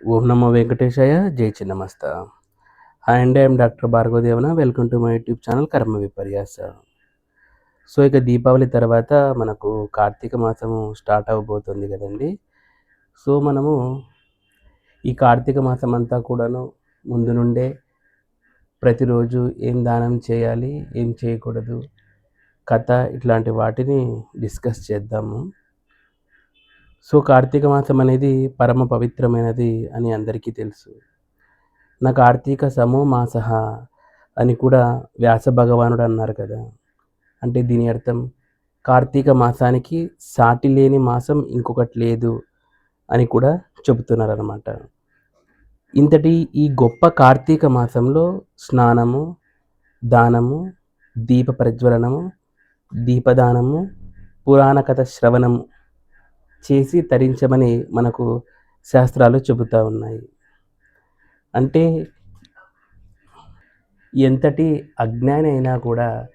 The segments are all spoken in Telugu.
ఓం నమో వెంకటేశాయ. జై చిన్నమస్త. హాయ్ అండి I'm doctor Bhargavadevana. Welcome to my YouTube channel కర్మ విపర్యాస. సో ఇక దీపావళి తర్వాత మనకు కార్తీక మాసము స్టార్ట్ అవ్వబోతుంది కదండి. సో మనము ఈ కార్తీక మాసం అంతా కూడాను ముందు నుండే ప్రతిరోజు ఏం దానం చేయాలి ఏం చేయకూడదు కథ ఇట్లాంటి వాటిని డిస్కస్ చేద్దాము. సో కార్తీక మాసం అనేది పరమ పవిత్రమైనది అని అందరికీ తెలుసు. నా కార్తీక సమో మాస అని కూడా వ్యాస భగవానుడు అన్నారు కదా. అంటే దీని అర్థం కార్తీక మాసానికి సాటి లేని మాసం ఇంకొకటి లేదు అని కూడా చెబుతున్నారు అనమాట ఇంతటి ఈ గొప్ప కార్తీక మాసంలో స్నానము దానము దీప ప్రజ్వలనము దీపదానము పురాణ కథ శ్రవణము చేసి తరించమని మనకు శాస్త్రాలు చెబుతూ ఉన్నాయి. అంటే ఎంతటి అజ్ఞాని అయినా కూడా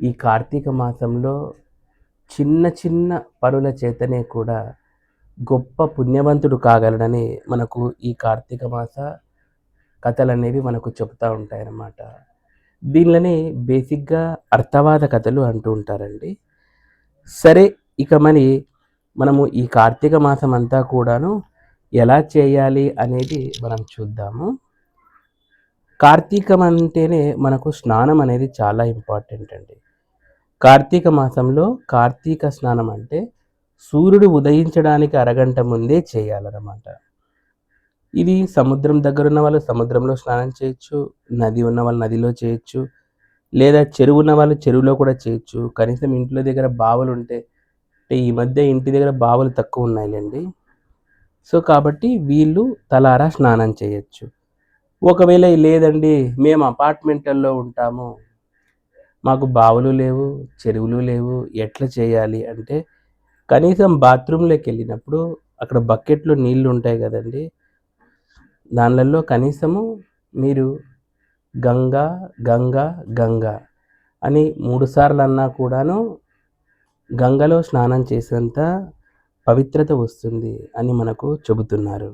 ఈ కార్తీక మాసంలో చిన్న చిన్న పనుల చేతనే కూడా గొప్ప పుణ్యవంతుడు కాగలడని మనకు ఈ కార్తీక మాస కథలు అనేవి మనకు చెబుతూ ఉంటాయన్నమాట. దీనిలోనే బేసిక్గా అర్థవాద కథలు అంటూ ఉంటారండి. సరే ఇక మరి మనము ఈ కార్తీక మాసం అంతా కూడాను ఎలా చేయాలి అనేది మనం చూద్దాము. కార్తీకం అంటేనే మనకు స్నానం అనేది చాలా ఇంపార్టెంట్ అండి. కార్తీక మాసంలో కార్తీక స్నానం అంటే సూర్యుడు ఉదయించడానికి అరగంట ముందే చేయాలన్నమాట. ఇది సముద్రం దగ్గర ఉన్న వాళ్ళు సముద్రంలో స్నానం చేయొచ్చు నది ఉన్న వాళ్ళు నదిలో చేయొచ్చు లేదా చెరువు ఉన్న వాళ్ళు చెరువులో కూడా చేయొచ్చు. కనీసం ఇంట్లో దగ్గర బావులు ఉంటే అంటే ఈ మధ్య ఇంటి దగ్గర బావులు తక్కువ ఉన్నాయిలేండి. సో కాబట్టి వీళ్ళు తలారా స్నానం చేయొచ్చు. ఒకవేళ లేదండి మేము అపార్ట్మెంట్లలో ఉంటాము. మాకు బావులు లేవు చెరువులు లేవు ఎట్లా చేయాలి అంటే కనీసం బాత్రూంలోకి వెళ్ళినప్పుడు అక్కడ బకెట్లో నీళ్ళు ఉంటాయి కదండి. దానిలలో కనీసము మీరు గంగా గంగా గంగా అని మూడుసార్లు అన్నా కూడాను గంగలో స్నానం చేసేంత పవిత్రత వస్తుంది అని మనకు చెబుతున్నారు.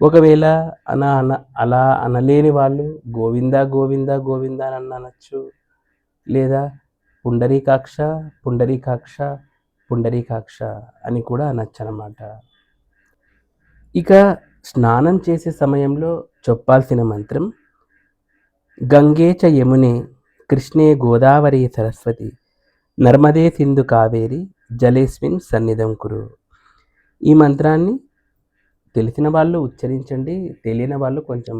ఒకవేళ అనా అన అలా అనలేని వాళ్ళు గోవింద గోవింద గోవింద అని అనొచ్చు లేదా పుండరీకాక్ష పుండరీకాక్ష పుండరీకాక్ష అని కూడా అనొచ్చు అనమాట ఇక స్నానం చేసే సమయంలో చెప్పాల్సిన మంత్రం గంగే చ యమునే కృష్ణే గోదావరి సరస్వతి నర్మదే సింధు కావేరి జలేస్మిన్ సన్నిధం కురు. ఈ మంత్రాన్ని తెలిసిన వాళ్ళు ఉచ్చరించండి తెలియని వాళ్ళు కొంచెం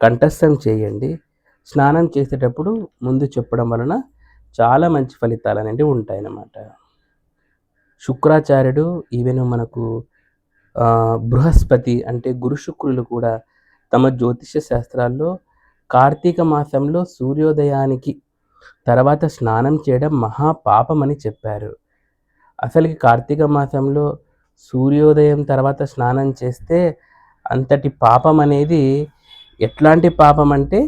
కంఠస్థం చేయండి. స్నానం చేసేటప్పుడు ముందు చెప్పడం వలన చాలా మంచి ఫలితాలు అనేవి ఉంటాయన్నమాట. శుక్రాచార్యుడు ఈవెన్ మనకు బృహస్పతి అంటే గురు శుక్రులు కూడా తమ జ్యోతిష శాస్త్రాల్లో కార్తీక మాసంలో సూర్యోదయానికి తర్వాత స్నానం చేయడం మహాపాపమని చెప్పారు. అసలుకి కార్తీక మాసంలో సూర్యోదయం తర్వాత స్నానం చేస్తే అంతటి పాపం అనేది ఎట్లాంటి పాపం అంటే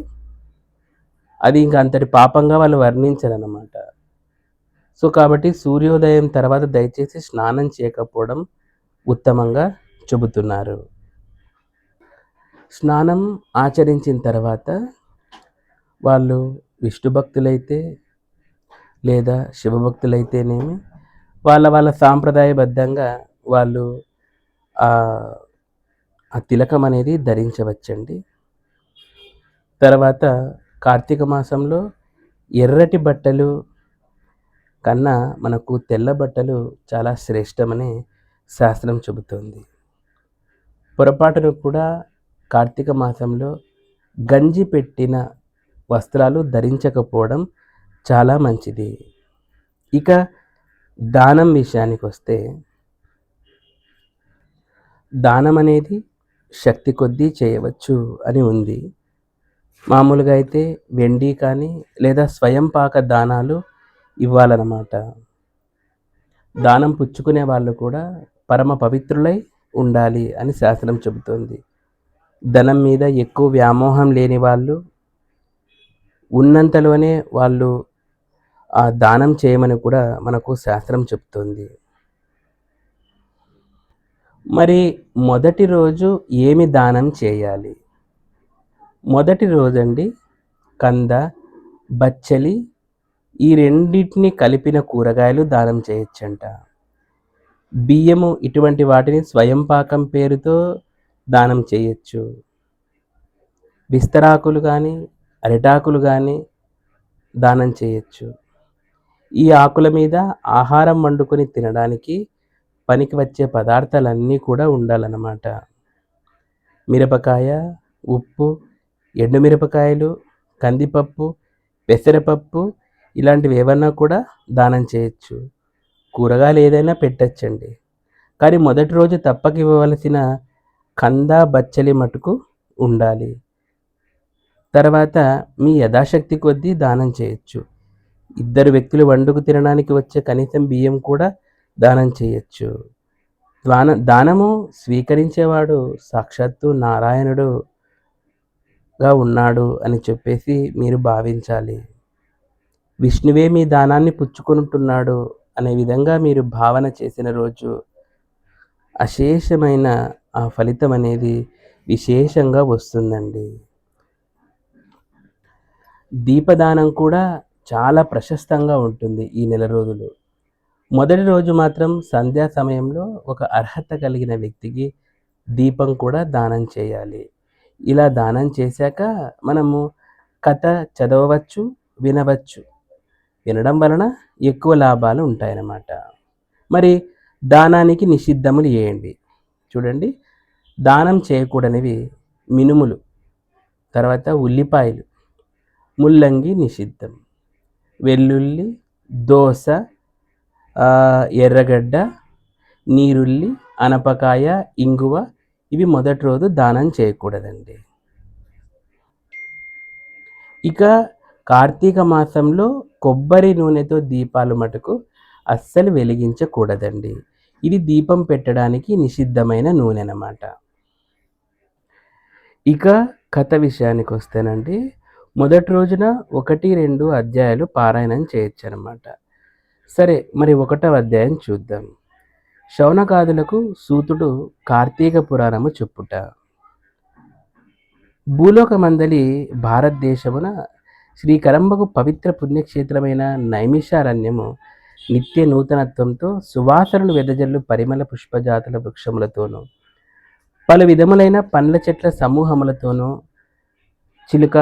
అది ఇంకా అంతటి పాపంగా వాళ్ళు వర్ణించరనమాట సో కాబట్టి సూర్యోదయం తర్వాత దయచేసి స్నానం చేయకపోవడం ఉత్తమంగా చెబుతున్నారు. స్నానం ఆచరించిన తర్వాత వాళ్ళు విష్ణు భక్తులైతే లేదా శివభక్తులైతేనేమి వాళ్ళ వాళ్ళ సాంప్రదాయబద్ధంగా వాళ్ళు ఆ తిలకం అనేది ధరించవచ్చండి. తర్వాత కార్తీక మాసంలో ఎర్రటి బట్టలు కన్నా మనకు తెల్ల బట్టలు చాలా శ్రేష్టమని శాస్త్రం చెబుతోంది. పొరపాటును కూడా కార్తీక మాసంలో గంజి పెట్టిన వస్త్రాలు ధరించకపోవడం చాలా మంచిది. ఇక దానం విషయానికి వస్తే దానం అనేది శక్తి కొద్దీ చేయవచ్చు అని ఉంది. మామూలుగా అయితే వెండి కానీ లేదా స్వయం పాక దానాలు ఇవ్వాలన్నమాట. దానం పుచ్చుకునే వాళ్ళు కూడా పరమ పవిత్రులై ఉండాలి అని శాస్త్రం చెబుతోంది. ధనం మీద ఎక్కువ వ్యామోహం లేని వాళ్ళు ఉన్నంతలోనే వాళ్ళు ఆ దానం చేయమని కూడా మనకు శాస్త్రం చెప్తుంది. మరి మొదటి రోజు ఏమి దానం చేయాలి? మొదటి రోజండి కంద బచ్చలి ఈ రెండింటిని కలిపిన కూరగాయలు దానం చేయొచ్చంట. బియ్యము ఇటువంటి వాటిని స్వయం పాకం పేరుతో దానం చేయొచ్చు. విస్తరాకులు కానీ అరిటాకులు కానీ దానం చేయొచ్చు. ఈ ఆకుల మీద ఆహారం వండుకొని తినడానికి పనికి వచ్చే పదార్థాలన్నీ కూడా ఉండాలన్నమాట. మిరపకాయ ఉప్పు ఎండుమిరపకాయలు కందిపప్పు పెసరపప్పు ఇలాంటివి ఏమన్నా కూడా దానం చేయొచ్చు. కూరగాయలు ఏదైనా పెట్టచ్చండి. కానీ మొదటి రోజు తప్పక ఇవ్వవలసిన కంద బచ్చలి మటుకు ఉండాలి. తర్వాత మీ యథాశక్తి కొద్దీ దానం చేయొచ్చు. ఇద్దరు వ్యక్తులు వండుకు తినడానికి వచ్చే కనీసం బియ్యం కూడా దానం చేయొచ్చు. దాన దానము స్వీకరించేవాడు సాక్షాత్తు నారాయణుడుగా ఉన్నాడు అని చెప్పేసి మీరు భావించాలి. విష్ణువే మీ దానాన్ని పుచ్చుకుంటున్నాడు అనే విధంగా మీరు భావన చేసిన రోజు అశేషమైన ఆ ఫలితం అనేది విశేషంగా వస్తుందండి. దీపదానం కూడా చాలా ప్రశస్తంగా ఉంటుంది ఈ నెల రోజులు. మొదటి రోజు మాత్రం సంధ్యా సమయంలో ఒక అర్హత కలిగిన వ్యక్తికి దీపం కూడా దానం చేయాలి. ఇలా దానం చేశాక మనము కథ చదవవచ్చు వినవచ్చు. వినడం వలన ఎక్కువ లాభాలు ఉంటాయన్నమాట. మరి దానానికి నిషిద్ధములు చేయండి. చూడండి దానం చేయకూడనివి మినుములు తర్వాత ఉల్లిపాయలు ముల్లంగి నిషిద్ధం. వెల్లుల్లి దోస ఎర్రగడ్డ నీరుల్లి అనపకాయ ఇంగువ ఇవి మొదటి రోజు దానం చేయకూడదండి. ఇక కార్తీక మాసంలో కొబ్బరి నూనెతో దీపాలు మటుకు అస్సలు వెలిగించకూడదండి. ఇది దీపం పెట్టడానికి నిషిద్ధమైన నూనె అన్నమాట. ఇక కథ విషయానికి వస్తేనండి మొదటి రోజున ఒకటి రెండు అధ్యాయాలు పారాయణం చేయొచ్చు అనమాట సరే మరి ఒకటవ అధ్యాయం చూద్దాం. శౌనకాదులకు సూతుడు కార్తీక పురాణము చెప్పుట. భూలోకమందలి భారతదేశమున శ్రీకరంబకు పవిత్ర పుణ్యక్షేత్రమైన నైమిషారణ్యము నిత్య నూతనత్వంతో సువాసనలు వెదజల్లు పరిమళ పుష్పజాతుల వృక్షములతోనూ పలు విధములైన పండ్ల చెట్ల సమూహములతోనూ చిలుక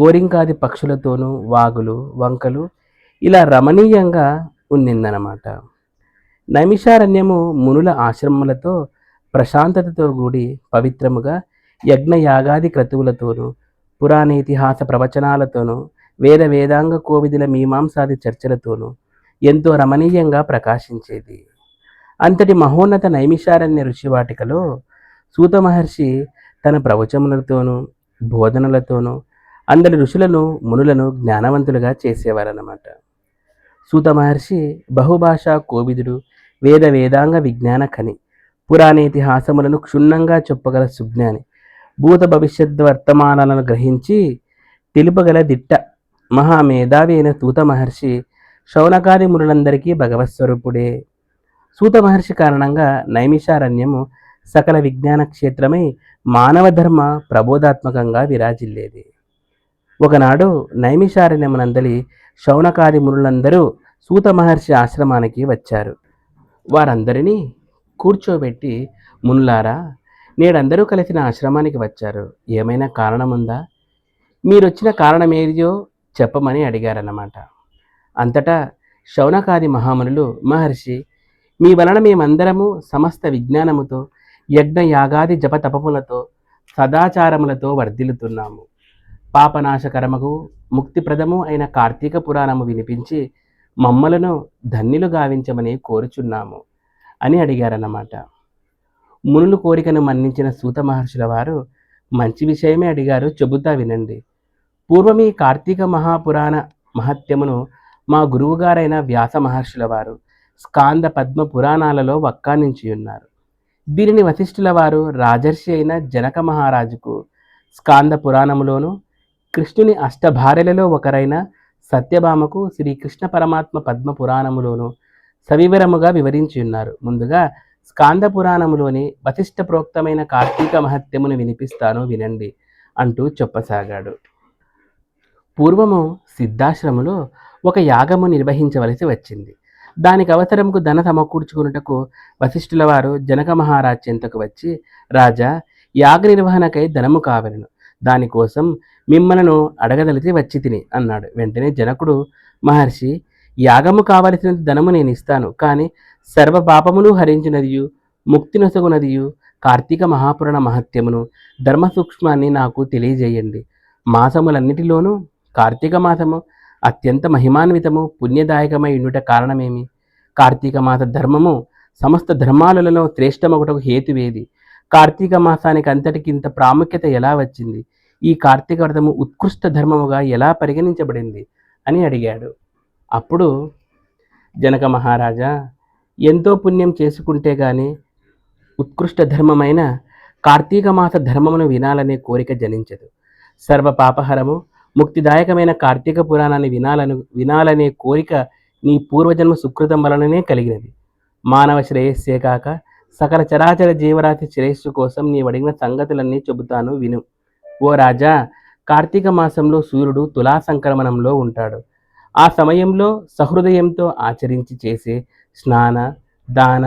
గోరింకాది పక్షులతోనూ వాగులు వంకలు ఇలా రమణీయంగా ఉన్నిందనమాట. నైమిషారణ్యము మునుల ఆశ్రమములతో ప్రశాంతతతో కూడి పవిత్రముగా యజ్ఞయాగాది క్రతువులతోనూ క్రతువులతోనూ పురాణేతిహాస ప్రవచనాలతోనూ వేద వేదాంగ కోవిదుల మీమాంసాది చర్చలతోనూ ఎంతో రమణీయంగా ప్రకాశించేది. అంతటి మహోన్నత నైమిషారణ్య ఋషివాటికలో సూత మహర్షి తన ప్రవచములతోనూ బోధనలతోనూ అందరి ఋషులను మునులను జ్ఞానవంతులుగా చేసేవారన్నమాట. సూత మహర్షి బహుభాషా కోవిదుడు వేద వేదాంగ విజ్ఞాన ఖని పురాణేతిహాసములను క్షుణ్ణంగా చెప్పగల సుజ్ఞాని భూత భవిష్యత్ వర్తమానాలను గ్రహించి తెలుపగల దిట్ట మహామేధావి అయిన సూత మహర్షి శౌనకాది మునులందరికీ భగవత్స్వరూపుడే. సూత మహర్షి కారణంగా నైమిషారణ్యము సకల విజ్ఞాన క్షేత్రమై మానవ ధర్మ ప్రబోధాత్మకంగా విరాజిల్లేది. ఒకనాడు నైమిషారణ్యమునందలి శౌనకాది మునులందరూ సూత మహర్షి ఆశ్రమానికి వచ్చారు. వారందరినీ కూర్చోబెట్టి మునులారా నేడందరూ కలిసిన ఆశ్రమానికి వచ్చారు. ఏమైనా కారణం ఉందా మీరొచ్చిన కారణం ఏదియో చెప్పమని అడిగారన్నమాట. అంతటా శౌనకాది మహామునులు మహర్షి మీ వలన మేమందరము సమస్త విజ్ఞానముతో యజ్ఞ యాగాది జప తపములతో సదాచారములతో వర్ధిల్లుతున్నాము. పాపనాశకరముకు ముక్తిప్రదము అయిన కార్తీక పురాణము వినిపించి మమ్మలను ధన్యులు గావించమని కోరుచున్నాము అని అడిగారన్నమాట. మునులు కోరికను మన్నించిన సూత మహర్షుల వారు మంచి విషయమే అడిగారు చెబుతా వినండి. పూర్వం ఈ కార్తీక మహాపురాణ మహత్యమును మా గురువుగారైన వ్యాస మహర్షుల వారు స్కాంద పద్మ పురాణాలలో వక్కానించి ఉన్నారు దీనిని వశిష్ఠుల వారు రాజర్షి అయిన జనక మహారాజుకు స్కాంద పురాణములోను కృష్ణుని అష్టభార్యలలో ఒకరైన సత్యభామకు శ్రీకృష్ణ పరమాత్మ పద్మ పురాణములోను సవివరముగా వివరించి ఉన్నారు. ముందుగా స్కాంద పురాణములోని వశిష్ఠ ప్రోక్తమైన కార్తీక మహత్యమును వినిపిస్తాను వినండి అంటూ చెప్పసాగాడు. పూర్వము సిద్ధాశ్రములో ఒక యాగము నిర్వహించవలసి వచ్చింది. దానికి అవసరముకు ధన సమకూర్చుకున్నటకు వశిష్ఠుల వారు జనక మహారాజ్ చెంతకు వచ్చి రాజా యాగ నిర్వహణకై ధనము కావలను. దానికోసం మిమ్మలను అడగదలిచి వచ్చి తిని అన్నాడు. వెంటనే జనకుడు మహర్షి యాగము కావలసిన ధనము నేను ఇస్తాను. కానీ సర్వ పాపములు హరించినదియు ముక్తి నొసగునదియు కార్తీక మహాపురాణ మహత్యమును ధర్మ సూక్ష్మాన్ని నాకు తెలియజేయండి. మాసములన్నిటిలోనూ కార్తీక మాసము అత్యంత మహిమాన్వితము పుణ్యదాయకమై ఉండుట కారణమేమి? కార్తీక మాస ధర్మము సమస్త ధర్మాలలో శ్రేష్టమొకటకు హేతువేది? కార్తీక మాసానికి అంతటికి ఇంత ప్రాముఖ్యత ఎలా వచ్చింది? ఈ కార్తీక వ్రతము ఉత్కృష్ట ధర్మముగా ఎలా పరిగణించబడింది? అని అడిగాడు. అప్పుడు జనక మహారాజా ఎంతో పుణ్యం చేసుకుంటే గాని ఉత్కృష్ట ధర్మమైన కార్తీక మాస ధర్మమును వినాలనే కోరిక జనించదు. సర్వ పాపహరము ముక్తిదాయకమైన కార్తీక పురాణాన్ని వినాలను వినాలనే కోరిక నీ పూర్వజన్మ సుకృతం వలననే కలిగినది. మానవ శ్రేయస్సే కాక సకల చరాచర జీవరాశి శ్రేయస్సు కోసం నీ అడిగిన సంగతులన్నీ చెబుతాను విను. ఓ రాజా కార్తీక మాసంలో సూర్యుడు తులా సంక్రమణంలో ఉంటాడు. ఆ సమయంలో సహృదయంతో ఆచరించి చేసే స్నాన దాన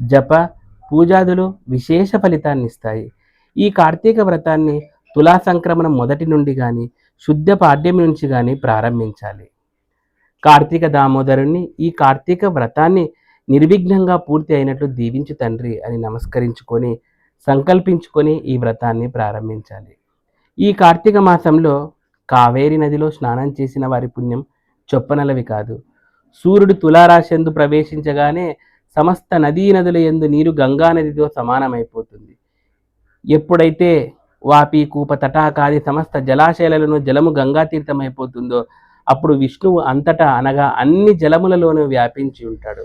జప పూజాదులు విశేష ఫలితాన్నిస్తాయి. ఈ కార్తీక వ్రతాన్ని తులా సంక్రమణం మొదటి నుండి కానీ శుద్ధ పాడ్యం నుంచి కానీ ప్రారంభించాలి. కార్తీక దామోదరుని ఈ కార్తీక వ్రతాన్ని నిర్విఘ్నంగా పూర్తి అయినట్లు దీవించు తండ్రి అని నమస్కరించుకొని సంకల్పించుకొని ఈ వ్రతాన్ని ప్రారంభించాలి. ఈ కార్తీక మాసంలో కావేరి నదిలో స్నానం చేసిన వారి పుణ్యం చొప్పనలవి కాదు. సూర్యుడు తులారాశందు ప్రవేశించగానే సమస్త నదీ నదుల ఎందు నీరు గంగా నదితో సమానమైపోతుంది. ఎప్పుడైతే వాపి కూప తటాకాది సమస్త జలాశయాలను జలము గంగా తీర్థమైపోతుందో అప్పుడు విష్ణువు అంతటా అనగా అన్ని జలములలోనూ వ్యాపించి ఉంటాడు.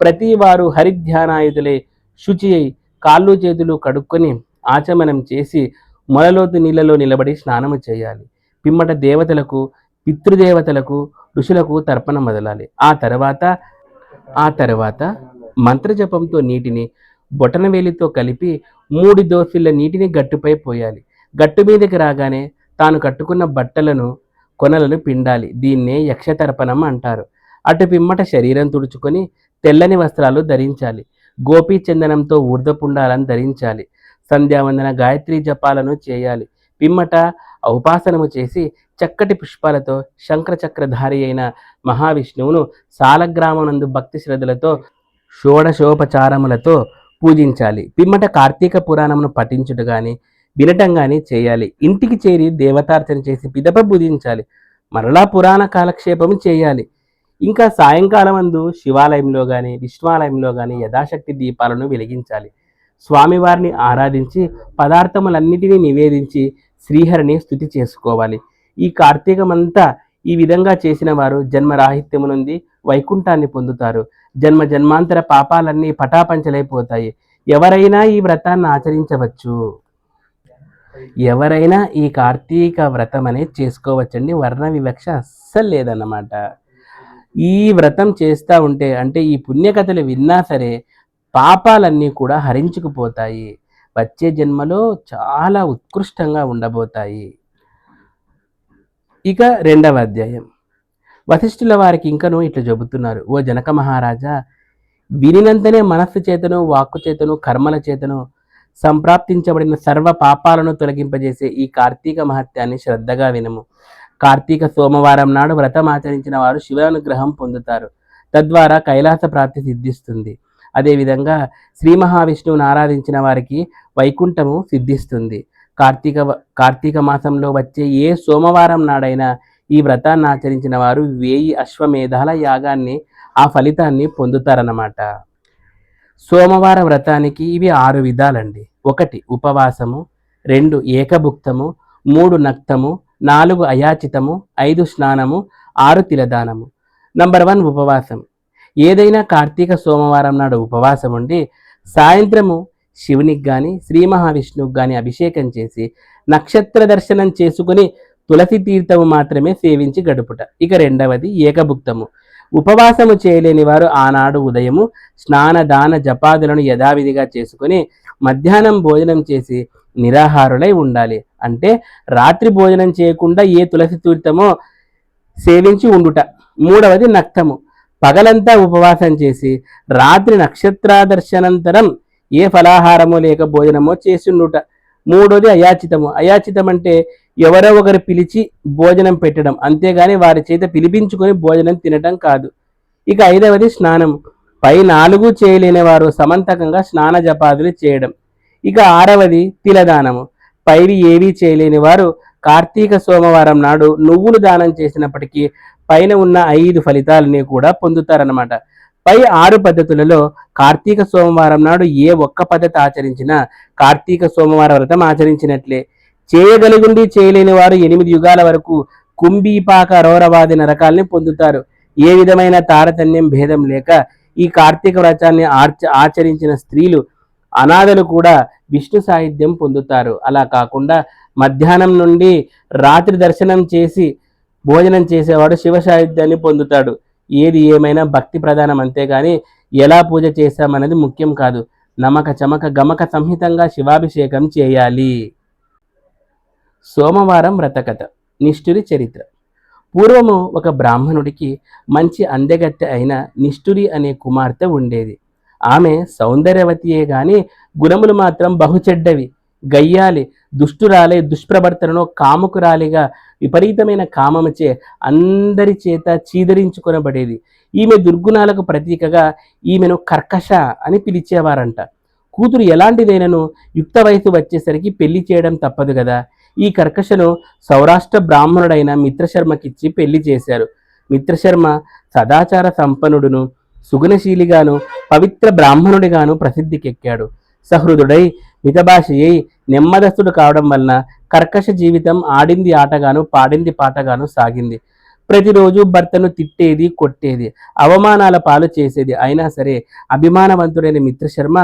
ప్రతి వారు హరిధ్యానాయుధులే శుచి అయి కాళ్ళు చేతులు కడుక్కొని ఆచమనం చేసి మొలలోతు నీళ్ళలో నిలబడి స్నానము చేయాలి. పిమ్మట దేవతలకు పితృదేవతలకు ఋషులకు తర్పణ మొదలాలి ఆ తర్వాత ఆ తర్వాత మంత్రజపంతో నీటిని బొటనవేలితో కలిపి మూడు దోసిళ్ళ నీటిని గట్టుపై పోయాలి. గట్టు మీదకి రాగానే తాను కట్టుకున్న బట్టలను కొనలను పిండాలి. దీన్నే యక్షతర్పణం అంటారు. అటు పిమ్మట శరీరం తుడుచుకొని తెల్లని వస్త్రాలు ధరించాలి. గోపీ చందనంతో ఊర్ధపుండాలను ధరించాలి. సంధ్యావందన గాయత్రి జపాలను చేయాలి. పిమ్మట ఉపాసనము చేసి చక్కటి పుష్పాలతో శంకరచక్రధారి అయిన మహావిష్ణువును సాలగ్రామనందు భక్తి శ్రద్ధలతో షోడశోపచారములతో పూజించాలి. పిమ్మట కార్తీక పురాణమును పఠించుట కానీ వినటం కానీ చేయాలి. ఇంటికి చేరి దేవతార్చన చేసి పిదప పూజించాలి. మరలా పురాణ కాలక్షేపము చేయాలి. ఇంకా సాయంకాలం అందు శివాలయంలో కానీ విశ్వాలయంలో కానీ యథాశక్తి దీపాలను వెలిగించాలి. స్వామివారిని ఆరాధించి పదార్థములన్నిటినీ నివేదించి శ్రీహరిని స్థుతి చేసుకోవాలి. ఈ కార్తీకమంతా ఈ విధంగా చేసిన వారు జన్మరాహిత్యము నుండి వైకుంఠాన్ని పొందుతారు. జన్మ జన్మాంతర పాపాలన్నీ పటాపంచలైపోతాయి. ఎవరైనా ఈ వ్రతాన్ని ఆచరించవచ్చు. ఎవరైనా ఈ కార్తీక వ్రతం అనేది చేసుకోవచ్చండి. వర్ణ వివక్ష అస్సలు లేదన్నమాట. ఈ వ్రతం చేస్తూ ఉంటే అంటే ఈ పుణ్యకథలు విన్నా సరే పాపాలన్నీ కూడా హరించుకుపోతాయి. వచ్చే జన్మలో చాలా ఉత్కృష్టంగా ఉండబోతాయి. ఇక రెండవ అధ్యాయం. వశిష్ఠుల వారికి ఇంకనూ ఇట్లా చెబుతున్నారు ఓ జనక మహారాజా వినినంతనే మనస్సు చేతను వాక్కు చేతను కర్మల చేతను సంప్రాప్తించబడిన సర్వ పాపాలను తొలగింపజేసే ఈ కార్తీక మహత్యాన్ని శ్రద్ధగా వినము. కార్తీక సోమవారం నాడు వ్రతం ఆచరించిన వారు శివానుగ్రహం పొందుతారు. తద్వారా కైలాస ప్రాప్తి సిద్ధిస్తుంది. అదేవిధంగా శ్రీ మహావిష్ణువుని ఆరాధించిన వారికి వైకుంఠము సిద్ధిస్తుంది. కార్తీక కార్తీక మాసంలో వచ్చే ఏ సోమవారం నాడైనా ఈ వ్రతాన్ని ఆచరించిన వారు వేయి అశ్వమేధాల యాగాన్ని ఆ ఫలితాన్ని పొందుతారన్నమాట. సోమవార వ్రతానికి ఇవి ఆరు విధాలండి. ఒకటి ఉపవాసము రెండు ఏకభుక్తము మూడు నక్తము నాలుగు అయాచితము ఐదు స్నానము ఆరు తిలదానము. నంబర్ వన్ ఉపవాసం. ఏదైనా కార్తీక సోమవారం నాడు ఉపవాసం ఉండి సాయంత్రము శివునికి కానీ శ్రీ మహావిష్ణువుకి కానీ అభిషేకం చేసి నక్షత్ర దర్శనం చేసుకుని తులసి తీర్థము మాత్రమే సేవించి గడుపుట. ఇక రెండవది ఏకభుక్తము. ఉపవాసము చేయలేని వారు ఆనాడు ఉదయము స్నాన దాన జపాదులను యథావిధిగా చేసుకుని మధ్యాహ్నం భోజనం చేసి నిరాహారులై ఉండాలి. అంటే రాత్రి భోజనం చేయకుండా ఏ తులసి తీర్థమో సేవించి ఉండుట. మూడవది నక్తము. పగలంతా ఉపవాసం చేసి రాత్రి నక్షత్రాదర్శనంతరం ఏ ఫలాహారమో లేక భోజనమో చేసి ఉండుట. మూడోది అయాచితము. అయాచితం అంటే ఎవరో ఒకరు పిలిచి భోజనం పెట్టడం. అంతేగాని వారి చేత పిలిపించుకొని భోజనం తినటం కాదు. ఇక ఐదవది స్నానం. పై నాలుగు చేయలేని వారు సమంతకంగా స్నాన జపాదులు చేయడం. ఇక ఆరవది తిలదానము. పైవి ఏవీ చేయలేని వారు కార్తీక సోమవారం నాడు నువ్వులు దానం చేసినప్పటికీ పైన ఉన్న ఐదు ఫలితాలని కూడా పొందుతారన్నమాట. పై ఆరు పద్ధతులలో కార్తీక సోమవారం నాడు ఏ ఒక్క పద్ధతి ఆచరించినా కార్తీక సోమవారం వ్రతం ఆచరించినట్లే. చేయగలిగుండి చేయలేని వారు ఎనిమిది యుగాల వరకు కుంభీపాక రౌరవాది నరకాల్ని పొందుతారు. ఏ విధమైన తారతమ్యం భేదం లేక ఈ కార్తీక వ్రతాన్ని ఆర్చ ఆచరించిన స్త్రీలు అనాథలు కూడా విష్ణు సాహిత్యం పొందుతారు. అలా కాకుండా మధ్యాహ్నం నుండి రాత్రి దర్శనం చేసి భోజనం చేసేవాడు శివ సాహిత్యాన్ని పొందుతాడు. ఏది ఏమైనా భక్తి ప్రధానం అంతేగాని ఎలా పూజ చేశామన్నది ముఖ్యం కాదు. నమక చమక గమక సంహితంగా శివాభిషేకం చేయాలి. సోమవారం వ్రతకథ నిష్ఠురి చరిత్ర. పూర్వము ఒక బ్రాహ్మణుడికి మంచి అందెగత్తె అయిన నిష్ఠురి అనే కుమార్తె ఉండేది. ఆమె సౌందర్యవతియే గాని గుణములు మాత్రం బహుచెడ్డవి. గయ్యాలి దుష్టురాలే దుష్ప్రవర్తనను కాముకురాలిగా విపరీతమైన కామముచే అందరి చేత చీదరించుకొనబడేది. ఈమె దుర్గుణాలకు ప్రతీకగా ఈమెను కర్కష అని పిలిచేవారంట. కూతురు ఎలాంటిదైనను యుక్త వయసు వచ్చేసరికి పెళ్ళి చేయడం తప్పదు కదా ఈ కర్కశను సౌరాష్ట్ర బ్రాహ్మణుడైన మిత్రశర్మకిచ్చి పెళ్ళి చేశారు. మిత్రశర్మ సదాచార సంపన్నుడును సుగుణశీలిగాను పవిత్ర బ్రాహ్మణుడిగాను ప్రసిద్ధికెక్కాడు. సహృదుడై మితభాషయై నెమ్మదస్తుడు కావడం వలన కర్కశ జీవితం ఆడింది ఆటగాను పాడింది పాటగాను సాగింది. ప్రతిరోజు భర్తను తిట్టేది కొట్టేది అవమానాల పాలు చేసేది. అయినా సరే అభిమానవంతుడైన మిత్రశర్మ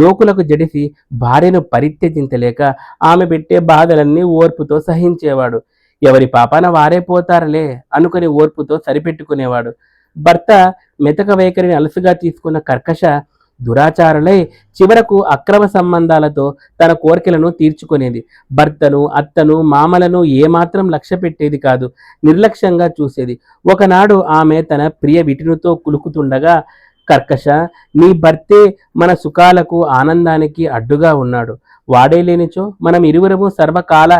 లోకులకు జడిసి భార్యను పరిత్యజించలేక ఆమె పెట్టే బాధలన్నీ ఓర్పుతో సహించేవాడు. ఎవరి పాపాన వారే పోతారులే అనుకుని ఓర్పుతో సరిపెట్టుకునేవాడు. భర్త మెతక వైఖరిని అలసుగా తీసుకున్న కర్కశ దురాచారులై చివరకు అక్రమ సంబంధాలతో తన కోరికలను తీర్చుకునేది. భర్తను అత్తను మామలను ఏమాత్రం లక్ష్య పెట్టేది కాదు నిర్లక్ష్యంగా చూసేది. ఒకనాడు ఆమె తన ప్రియ విటునితో కులుకుతుండగా కర్కశ నీ భర్తే మన సుఖాలకు ఆనందానికి అడ్డుగా ఉన్నాడు. వాడే లేనిచో మనం ఇరువురము సర్వకాల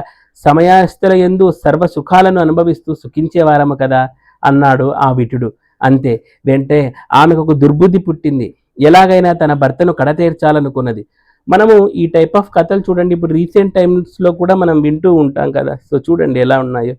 సమయాస్తుల ఎందు సర్వ సుఖాలను అనుభవిస్తూ సుఖించేవారము కదా అన్నాడు ఆ విటుడు. అంతే వెంటే ఆమెకు ఒక దుర్బుద్ధి పుట్టింది. ఎలాగైనా తన భర్తను కడతీర్చాలనుకున్నది. మనము ఈ టైప్ ఆఫ్ కథలు చూడండి. ఇప్పుడు రీసెంట్ టైమ్స్లో కూడా మనం వింటూ ఉంటాం కదా. సో చూడండి ఎలా ఉన్నాయో.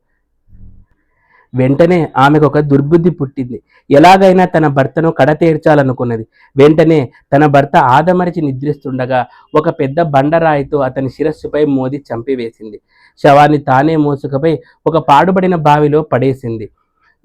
వెంటనే ఆమెకు ఒక దుర్బుద్ధి పుట్టింది. ఎలాగైనా తన భర్తను కడతీర్చాలనుకున్నది. వెంటనే తన భర్త ఆదమరిచి నిద్రిస్తుండగా ఒక పెద్ద బండరాయితో అతని శిరస్సుపై మోది చంపివేసింది. శవాన్ని తానే మోసుకపై ఒక పాడుబడిన బావిలో పడేసింది.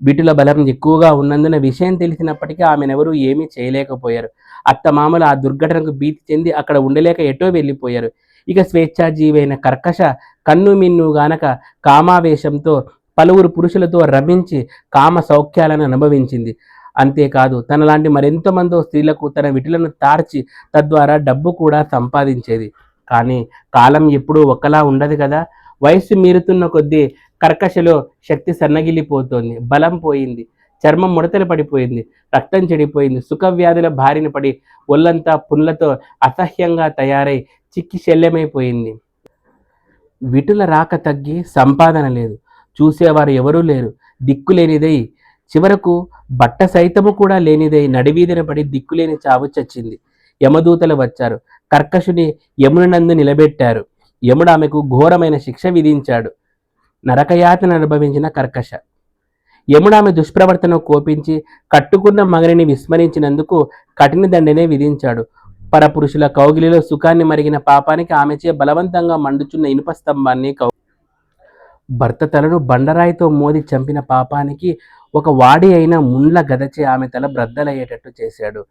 వీటిలో బలం ఎక్కువగా ఉన్నందున విషయం తెలిసినప్పటికీ ఆమెనెవరూ ఏమీ చేయలేకపోయారు. అత్తమామలు ఆ దుర్ఘటనకు భీతి చెంది అక్కడ ఉండలేక ఎటో వెళ్ళిపోయారు. ఇక స్వేచ్ఛాజీవైన కర్కశ కన్ను మిన్ను గానక కామావేశంతో పలువురు పురుషులతో రమించి కామ సౌఖ్యాలను అనుభవించింది. అంతేకాదు తనలాంటి మరెంతో మందో స్త్రీలకు తన విటులను తార్చి తద్వారా డబ్బు కూడా సంపాదించేది. కానీ కాలం ఎప్పుడూ ఒకలా ఉండదు కదా. వయస్సు మీరుతున్న కొద్దీ కర్కశలో శక్తి సన్నగిల్లిపోతోంది బలం పోయింది చర్మం ముడతలు పడిపోయింది రక్తం చెడిపోయింది సుఖవ్యాధుల బారిన పడి ఒళ్ళంతా పుండ్లతో అసహ్యంగా తయారై చిక్కి శల్యమైపోయింది. విటుల రాక తగ్గి సంపాదన లేదు చూసేవారు ఎవరూ లేరు దిక్కులేనిదై చివరకు బట్ట సైతము కూడా లేనిదై నడివీధిన పడి దిక్కులేని చావు చచ్చింది. యమదూతలు వచ్చారు కర్కశుని యమునందు నిలబెట్టారు. యముడు ఆమెకు ఘోరమైన శిక్ష విధించాడు. నరకయాతను అనుభవించిన కర్కశ. యముడు ఆమె దుష్ప్రవర్తన కోపించి కట్టుకున్న మగనిని విస్మరించినందుకు కఠిన దండనే విధించాడు. పరపురుషుల కౌగిలిలో సుఖాన్ని మరిగిన పాపానికి ఆమెచే బలవంతంగా మండుచున్న ఇనుప స్తంభాన్ని కౌ భర్త తలను బండరాయితో మోది చంపిన పాపానికి ఒక వాడి అయిన ముండ్ల గదచే ఆమె తల బ్రద్దలయ్యేటట్టు చేశాడు.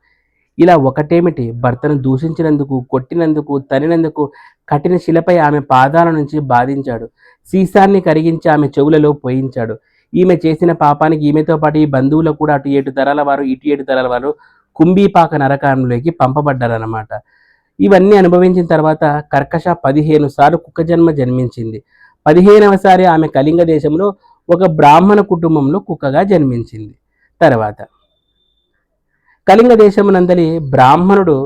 ఇలా ఒకటేమిటి? భర్తను దూషించినందుకు కొట్టినందుకు తనినందుకు కఠిన శిలపై ఆమె పాదాల నుంచి బాధించాడు. సీసాన్ని కరిగించి ఆమె చెవులలో పోయించాడు. ఈమె చేసిన పాపానికి ఈమెతో పాటు ఈ బంధువులు కూడా అటు ఏడు తరాల వారు ఇటు ఏడు తరాల వారు కుంభీపాక నరకంలోకి పంపబడ్డారన్నమాట. ఇవన్నీ అనుభవించిన తర్వాత కర్కశ పదిహేను సార్లు కుక్క జన్మ జన్మించింది. పదిహేనవసారి ఆమె కళింగ దేశంలో ఒక బ్రాహ్మణ కుటుంబంలో కుక్కగా జన్మించింది. తర్వాత కళింగ దేశమునందలి బ్రాహ్మణుడు.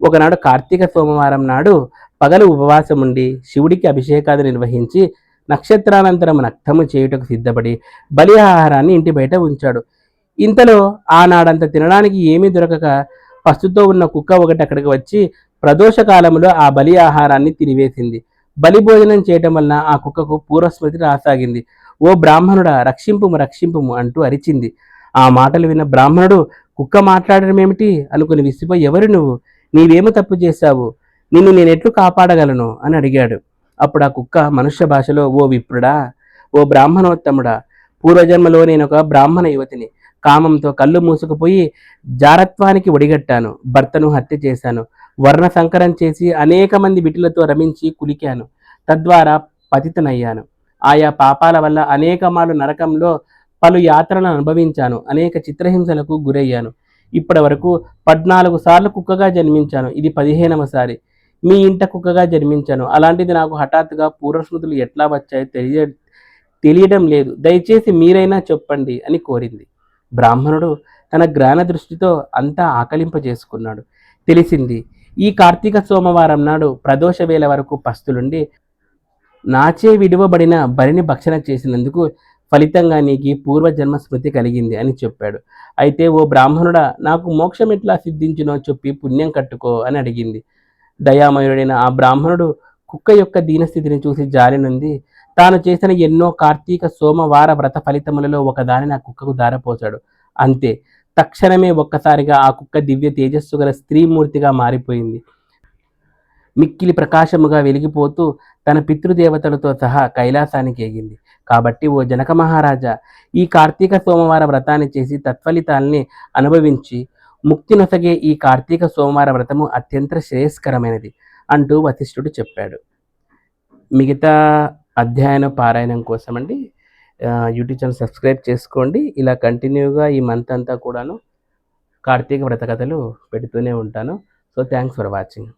ఒకనాడు కార్తీక సోమవారం నాడు పగలు ఉపవాసం ఉండి శివుడికి అభిషేకాలు నిర్వహించి నక్షత్రానంతరం నక్తము చేయుటకు సిద్ధపడి బలి ఆహారాన్ని ఇంటి బయట ఉంచాడు. ఇంతలో ఆనాడంత తినడానికి ఏమీ దొరకక పస్తుతో ఉన్న కుక్క ఒకటి అక్కడికి వచ్చి ప్రదోష కాలంలో ఆ బలి ఆహారాన్ని తినివేసింది. బలి భోజనం చేయటం వలన ఆ కుక్కకు పూర్వస్మృతి రాసాగింది. ఓ బ్రాహ్మణుడా రక్షింపుము రక్షింపుము అంటూ అరిచింది. ఆ మాటలు విన్న బ్రాహ్మణుడు కుక్క మాట్లాడడం ఏమిటి? అనుకుని విసిపోయి ఎవరు నువ్వు? నీవేమో తప్పు చేశావు? నిన్ను నేనెట్లు కాపాడగలను? అని అడిగాడు. అప్పుడు ఆ కుక్క మనుష్య భాషలో ఓ విప్రుడా! ఓ బ్రాహ్మణోత్తముడా! పూర్వజన్మలో నేను ఒక బ్రాహ్మణ యువతిని. కామంతో కళ్ళు మూసుకుపోయి జారత్వానికి ఒడిగట్టాను. భర్తను హత్య చేశాను. వర్ణ సంకరం చేసి అనేక మంది బిడ్డలతో రమించి కులికాను. తద్వారా పతితనయ్యాను. ఆయా పాపాల వల్ల అనేకమాలు నరకంలో పలు యాత్రలను అనుభవించాను. అనేక చిత్రహింసలకు గురయ్యాను. ఇప్పటి వరకు పద్నాలుగు సార్లు కుక్కగా జన్మించాను. ఇది పదిహేనవ సారి. మీ ఇంట కుక్కగా జన్మించాను. అలాంటిది నాకు హఠాత్తుగా పూర్వస్మృతులు ఎట్లా వచ్చాయో తెలియ తెలియడం లేదు. దయచేసి మీరైనా చెప్పండి అని కోరింది. బ్రాహ్మణుడు తన జ్ఞాన దృష్టితో అంతా ఆకలింపజేసుకున్నాడు. తెలిసింది ఈ కార్తీక సోమవారం నాడు ప్రదోష వేళ వరకు పస్తులుండి నాచే విడువబడిన బరిని భక్షణ చేసినందుకు ఫలితంగా నీకు పూర్వజన్మ స్మృతి కలిగింది అని చెప్పాడు. అయితే ఓ బ్రాహ్మణుడా నాకు మోక్షం ఎట్లా సిద్ధించినో చెప్పి పుణ్యం కట్టుకో అని అడిగింది. దయామయుడైన ఆ బ్రాహ్మణుడు కుక్క యొక్క దీనస్థితిని చూసి జారినుంది తాను చేసిన ఎన్నో కార్తీక సోమవార వ్రత ఫలితములలో ఒకదాని ఆ కుక్కకు దారపోశాడు. అంతే తక్షణమే ఒక్కసారిగా ఆ కుక్క దివ్య తేజస్సు గల స్త్రీమూర్తిగా మారిపోయింది. మిక్కిలి ప్రకాశముగా వెలిగిపోతూ తన పితృదేవతలతో సహా కైలాసానికి ఎగింది. కాబట్టి ఓ జనక మహారాజా ఈ కార్తీక సోమవార వ్రతాన్ని చేసి తత్ఫలితాల్ని అనుభవించి ముక్తి నొసగే ఈ కార్తీక సోమవార వ్రతము అత్యంత శ్రేయస్కరమైనది అంటూ వశిష్ఠుడు చెప్పాడు. మిగతా అధ్యయన పారాయణం కోసం అండి యూట్యూబ్ ఛానల్ సబ్స్క్రైబ్ చేసుకోండి. ఇలా కంటిన్యూగా ఈ మంత్ అంతా కూడాను కార్తీక వ్రత కథలు పెడుతూనే ఉంటాను. So thanks for watching.